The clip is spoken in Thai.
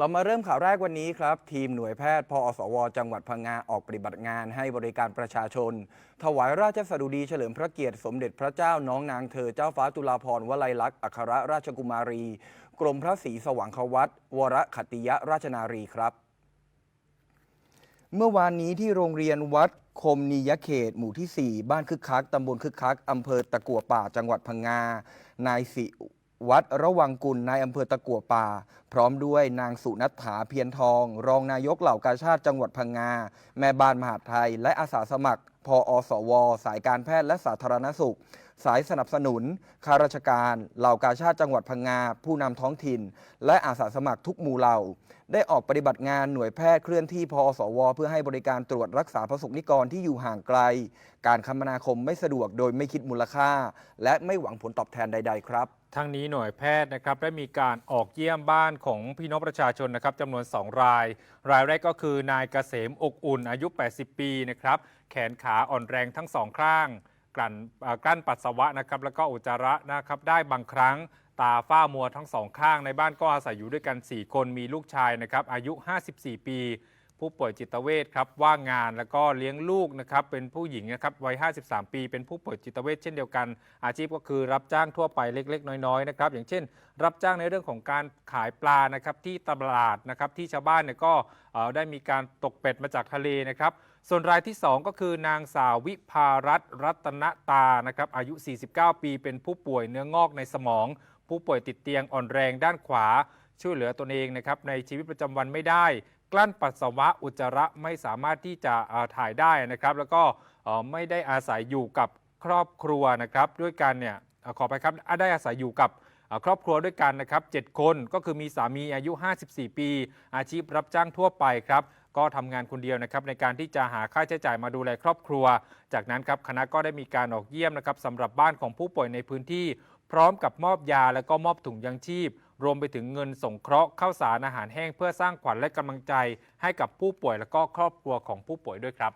เรามาเริ่มข่าวแรกวันนี้ครับ ทีมหน่วยแพทย์พอสว จังหวัดพังงาออกปฏิบัติงานให้บริการประชาชน ถวายราชสดุดีเฉลิมพระเกียรติสมเด็จพระเจ้าน้องนางเธอเจ้าฟ้าจุฬาภรณ์วลัยลักษณ์อัครราชกุมารี กรมพระศรีสว่างควัตวรขัตติยราชนารีครับ เมื่อวานนี้ที่โรงเรียนวัดคมนียเขต หมู่ที่ 4 บ้านคึกคักตำบลคึกคักอำเภอตะกัวป่าจังหวัดพังงานายสิ วัดระวังกุลในอำเภอตะกัวป่า พร้อมด้วยนางสุนัฐาเพียรทอง รองนายกเหล่ากาชาติจังหวัดพังงา แม่บ้านมหาดไทย และอาสาสมัครพออสว สายการแพทย์และสาธารณสุข สายสนับสนุน ข้าราชการ เหล่ากาชาติจังหวัดพังงา ผู้นำท้องถิ่น และอาสาสมัครทุกหมู่เหล่า ได้ออกปฏิบัติงานหน่วยแพทย์เคลื่อนที่พอสว เพื่อให้บริการตรวจรักษาประสบนิกรที่อยู่ห่างไกล การคมนาคมไม่สะดวกโดยไม่คิดมูลค่า และไม่หวังผลตอบแทนใด ๆ ครับทั้งนี้หน่วยแพทย์นะครับได้มีการออกเยี่ยมบ้านของพี่น้องประชาชนนะครับจำนวน 2 ราย รายแรกก็คือนายเกษมอกอุ่นอายุ 80 ปีนะครับแขนขาอ่อนแรงทั้งสองข้าง กลั่นกลั้นปัสสาวะนะครับแล้วก็อุจจาระนะครับได้บางครั้งตาฝ้ามัวทั้งสองข้างในบ้านก็อาศัยอยู่ด้วยกัน 4 คนมีลูกชายนะครับอายุ 54 ปี ผู้ป่วยจิตเวชครับว่างงานแล้วก็เลี้ยงลูกนะครับเป็นผู้หญิงนะครับวัย 53 ปี เป็นผู้ป่วยจิตเวชเช่นเดียวกัน อาชีพก็คือรับจ้างทั่วไปเล็ก ๆ น้อยๆนะครับอย่างเช่น รับจ้างในเรื่องของการขายปลานะครับที่ตลาดนะครับที่ชาวบ้านเนี่ยก็ได้มีการตกเป็ดมาจากทะเลนะครับส่วนรายที่ 2 ก็คือนางสาววิภารัตน์รัตนตานะครับอายุ 49 ปี เป็นผู้ป่วยเนื้องอกในสมอง ผู้ป่วยติดเตียงอ่อนแรงด้านขวา ช่วยเหลือตนเองนะครับในชีวิตประจำวันไม่ได้ กลั้นปัสสาวะอุจจาระไม่สามารถที่จะถ่ายได้นะครับ แล้วก็ไม่ได้อาศัยอยู่กับครอบครัวนะครับด้วยกันเนี่ยขอไปครับได้อาศัยอยู่กับครอบครัวด้วยกันนะครับ 7 คนก็คือมีสามีอายุ 54 ปี อาชีพรับจ้างทั่วไปครับ ก็ทำงานคนเดียวนะครับในการที่จะหาค่าใช้จ่ายมาดูแลครอบครัว จากนั้นครับคณะก็ได้มีการออกเยี่ยมนะครับสำหรับบ้านของผู้ป่วยในพื้นที่ พร้อมกับมอบยาและก็มอบถุงยังชีพ รวมไปถึงเงินสงเคราะห์ข้าวสารอาหารแห้งเพื่อสร้างขวัญและกำลังใจให้กับผู้ป่วยและก็ครอบครัวของผู้ป่วยด้วยครับ